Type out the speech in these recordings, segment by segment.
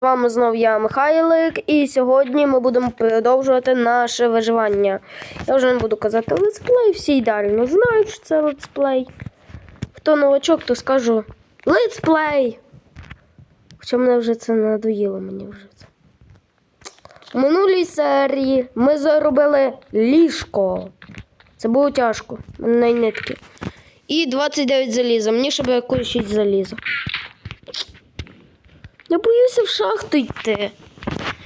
З вами знов я, Михайлик, і сьогодні ми будемо продовжувати наше виживання. Я вже не буду казати летсплей, всі ідеально знають, що це летсплей. Хто новачок, то скажу летсплей. Хоча мене вже це надоїло, мені вже це. У минулій серії ми заробили ліжко. Це було тяжко. Мене нитки. І 29 заліза. Мені ще якось 6 заліза. Я боюся в шахту йти.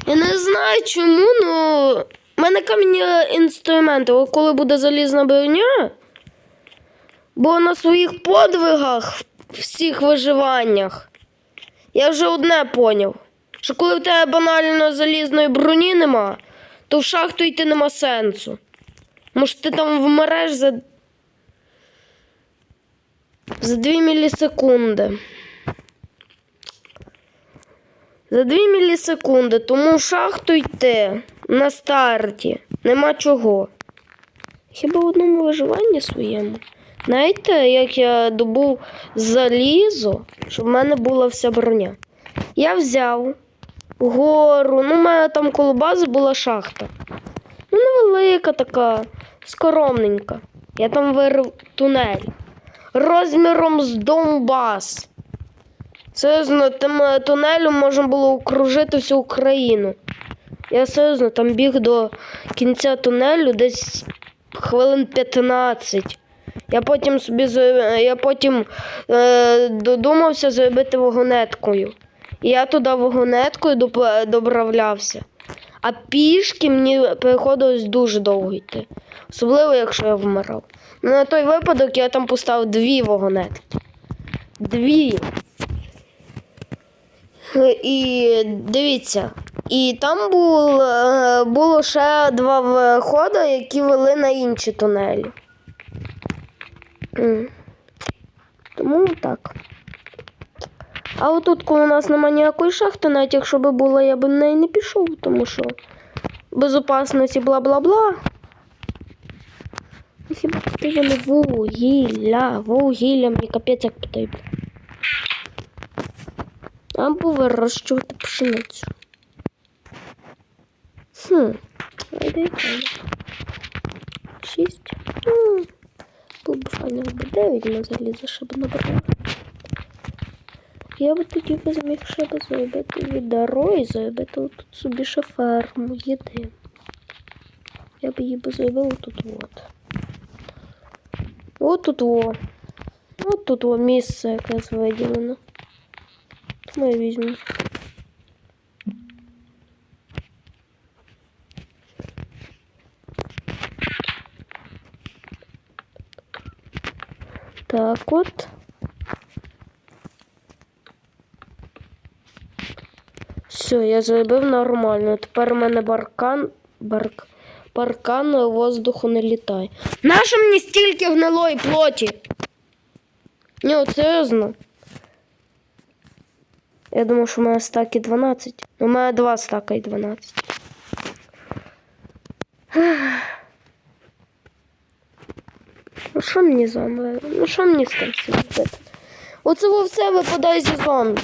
Я не знаю чому, але в мене камінні інструменти. От коли буде залізна броня, бо на своїх подвигах, всіх виживаннях, я вже одне поняв. Що коли в тебе банально залізної броні нема, то в шахту йти нема сенсу. Може, ти там вмереш за. За 2 мілісекунди. За 2 мілісекунди, тому в шахту йти на старті нема чого. Хіба в одному виживанні своєму? Знаєте, як я добув залізо, щоб в мене була вся броня. Я взяв гору, ну, у мене там коло бази була шахта. Ну, невелика така, скоромненька. Я там вирив тунель розміром з Донбас. Серйозно, тим е, тунелем можна було окружити всю Україну. Я серйозно там біг до кінця тунелю десь хвилин 15. Я потім собі зро- я потім е, додумався зробити вагонеткою. І я туди вагонеткою доп- доправлявся. А пішки мені приходилось дуже довго йти. Особливо, якщо я вмирав. Ну, на той випадок я там поставив дві вагонетки. Дві. І дивіться, і там було, е, було ще два входи, які вели на інші тунелі. Тому так. А отут, коли у нас немає ніякої шахти, навіть якщо би була, я б в неї не пішов, тому що безопасності бла-бла-бла. Ну, Хіба потрібно вугілля, вугілля мені капець як потрібно. Або вирощувати пшеницю. Хм. Шість. Ну, було б файно, якби дев'ять ми залізли, щоб набрати. Я би тоді би зміг ще би зробити відро і зробити тут собі ще ферму їди. Я би її би зробив тут от. От тут о. От тут о місце якраз виділено. Тому я візьму. Так от. Все, я зробив нормально. Тепер у мене баркан. Барк, паркан воздуху не літає. Нащо мені стільки гнилої плоті? Ні, серйозно. Я думав, що у мене стаки 12. У мене два стака і 12. Ну що мені зомби? Ну що мені з тим робити? Оце во все випадає зі зомбі.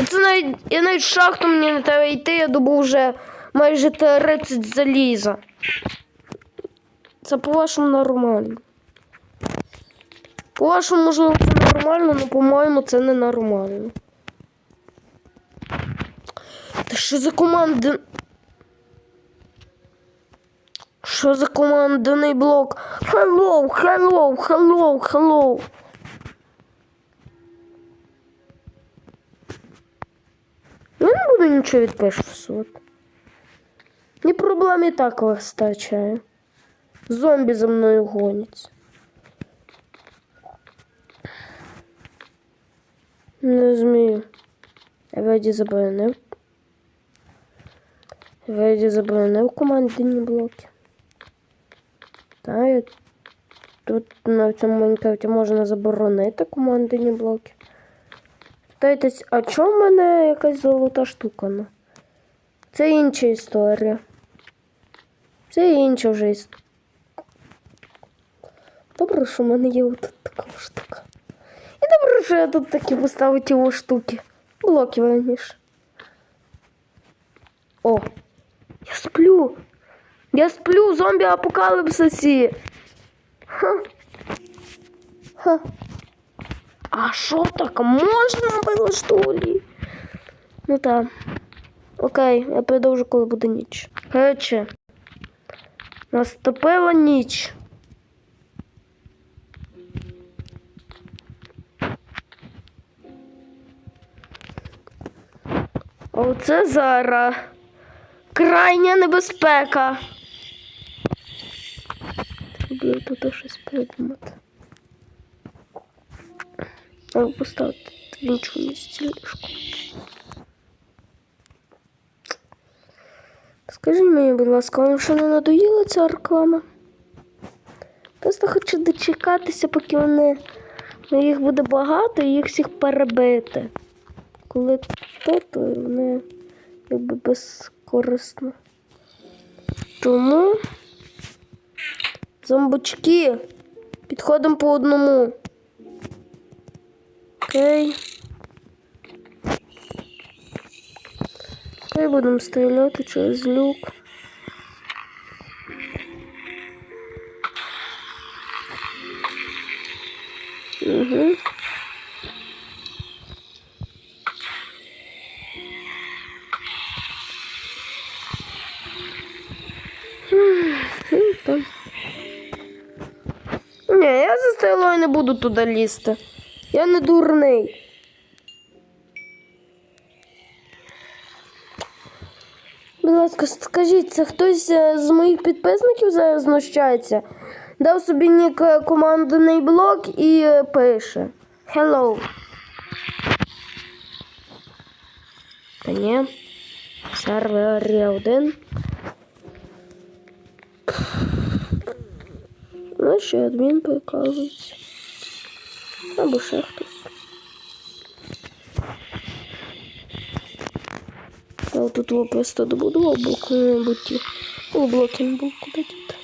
Оце навіть, я навіть шахту мені не треба йти, я добув вже майже 30 заліза. Це по-вашому нормально. По-вашому, можливо, це нормально, але по-моєму це не нормально. Що за команда? Що за командний блок? Hello, hello, hello, hello. Я не буду нічого відписувати. Ні проблем і так вистачає. Зомбі за мною гоняться. Не змію. Я вроді заборонив. Вроді заборонив командні блоки. Та, я... Тут на цьому Майнкрафті можна заборонити командні блоки. Питаєтесь, а чому в мене якась золота штука? Ну? Це інша історія. Це інша вже історія. Добре, що в мене є отут така штука. І добре, що я тут такі поставив ті штуки. Блоки верніше. Сплю. Я сплю зомбі апокаліпсисі. Ха. Ха. А що так можна було, що ли? Ну так. Окей, я продовжу, коли буде ніч. Коротше, наступила ніч. Оце зараз крайня небезпека. Треба тут щось придумати. Треба поставити в іншому місці. Скажіть мені, будь ласка, вам що не надоїла ця реклама? Просто хочу дочекатися, поки вони ну, їх буде багато і їх всіх перебити. Коли то, то вони якби безкорисно. Тому зомбочки підходимо по одному. Окей. Окей, будемо стріляти через люк. Угу. Буду туди лізти. Я не дурний. Будь ласка, скажіть, це хтось е, з моїх підписників зараз знущається? Дав собі нік е, командний блок і е, пише. Hello. Та ні. Сервері один. Ну, ще адмін прикалується. Або ще хтось. Я тут вот просто добудував блок, мабуть, у блоки не був куди діти.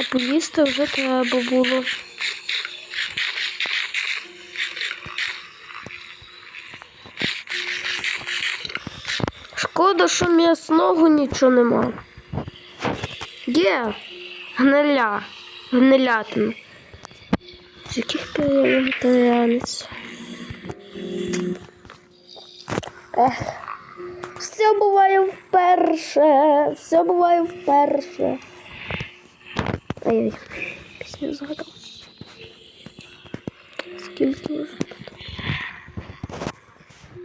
А поїсти вже треба було. Шкода, що м'ясного нічого нема. Є гниля, гнилятина. З яких пір я вегетаріанець? Ех, все буває вперше, все буває вперше. Ай-ой, пісню згадав. Скільки вже тут?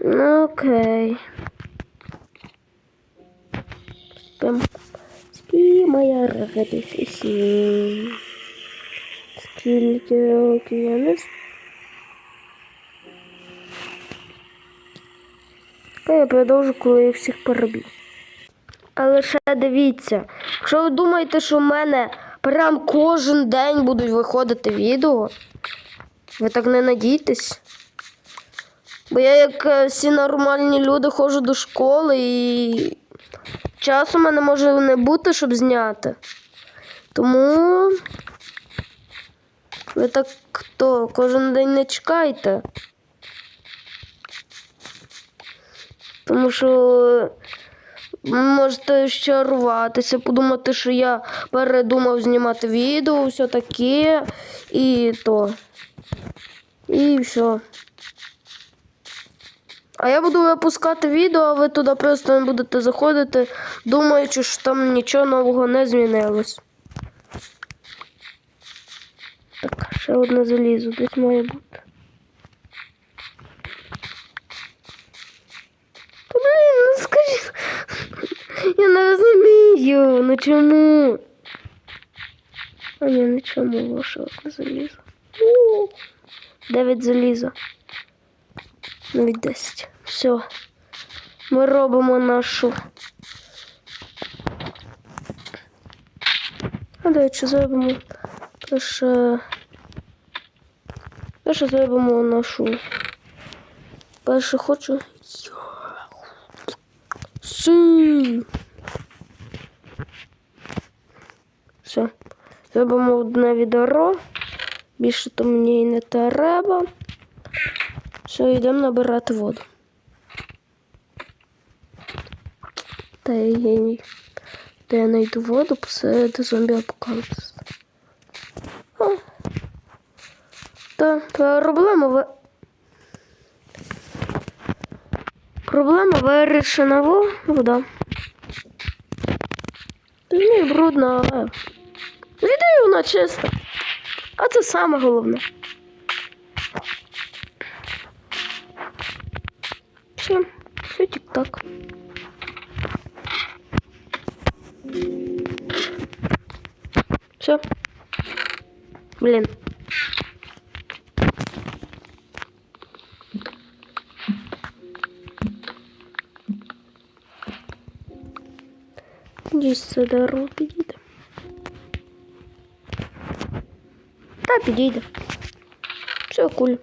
Ну, окей. Спим. Спи, моя рогатися. Скільки років я не знаю. А я продовжу, коли їх всіх переб'ю. Але ще дивіться, якщо ви думаєте, що в мене прям кожен день будуть виходити відео, ви так не надійтесь. Бо я, як е, всі нормальні люди, ходжу до школи і часу в мене може не бути, щоб зняти. Тому ви так то кожен день не чекайте. Тому що можете ще рватися, подумати, що я передумав знімати відео, все таке і то. І все. А я буду випускати відео, а ви туди просто не будете заходити, думаючи, що там нічого нового не змінилось. Так, ще одне залізо десь має бути. Та блін, ну скажи. Я не розумію, ну чому? А ні, не чому лише одне залізо. Дев'ять заліза. Навіть 10. Все. Ми робимо нашу. А речі, зробимо перше. Перше зробимо нашу. Перше хочу. Сі. Все. Зробимо одне відео. Більше то мені і не треба. Все, йдемо набирати воду. Та я. Де я знайду воду посеред зомбі апокаліпсису. О. Та, та проблема ви... Проблема вирішена во вода. Точніше брудна, але відео вона чиста. А це саме головне. Все, все тік-так. Все. Блін. Десь це дерево підійде. Та підійде. Все куль.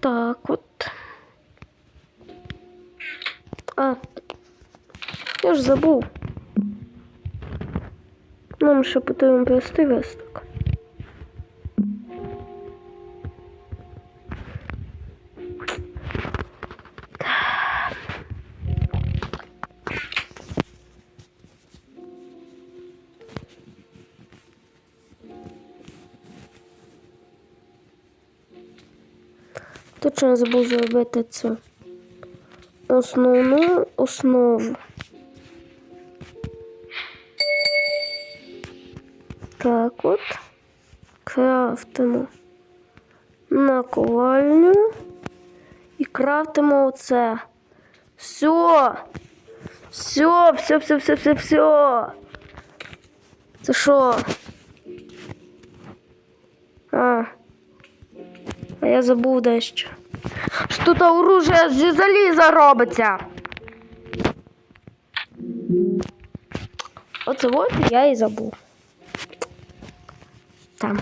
Так от. А. Я ж забув. Нам ще потрібен Весток. Точно забув зробити це. Основну основу. Так от. Крафтимо наковальню і крафтимо оце. Все. Все, все, все, все, все, все. Це що? А. А я забув дещо. Тут оружие зі заліза робиться. Оце от я і забув. Там.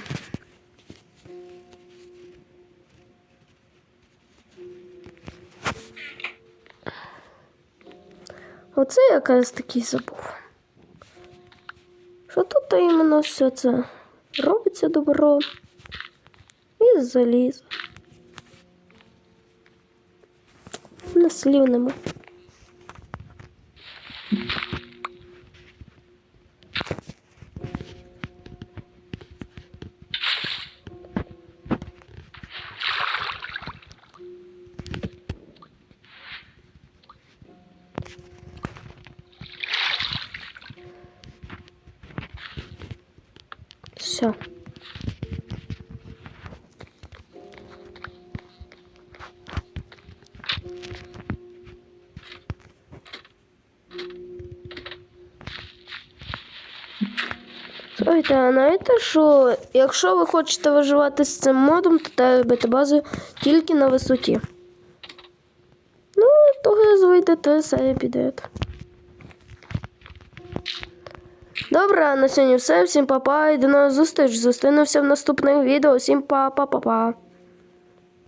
Я якраз такий забув. Що тут іменно все це робиться добро і залізо. На Слухайте, та знаєте, що якщо ви хочете виживати з цим модом, то треба робити базу тільки на висоті. Ну, того звийдете все піде. Добре, на сьогодні все. Всім па-па і до нових зустріч. Зустрінемося в наступних відео. Всім па-па-па-па.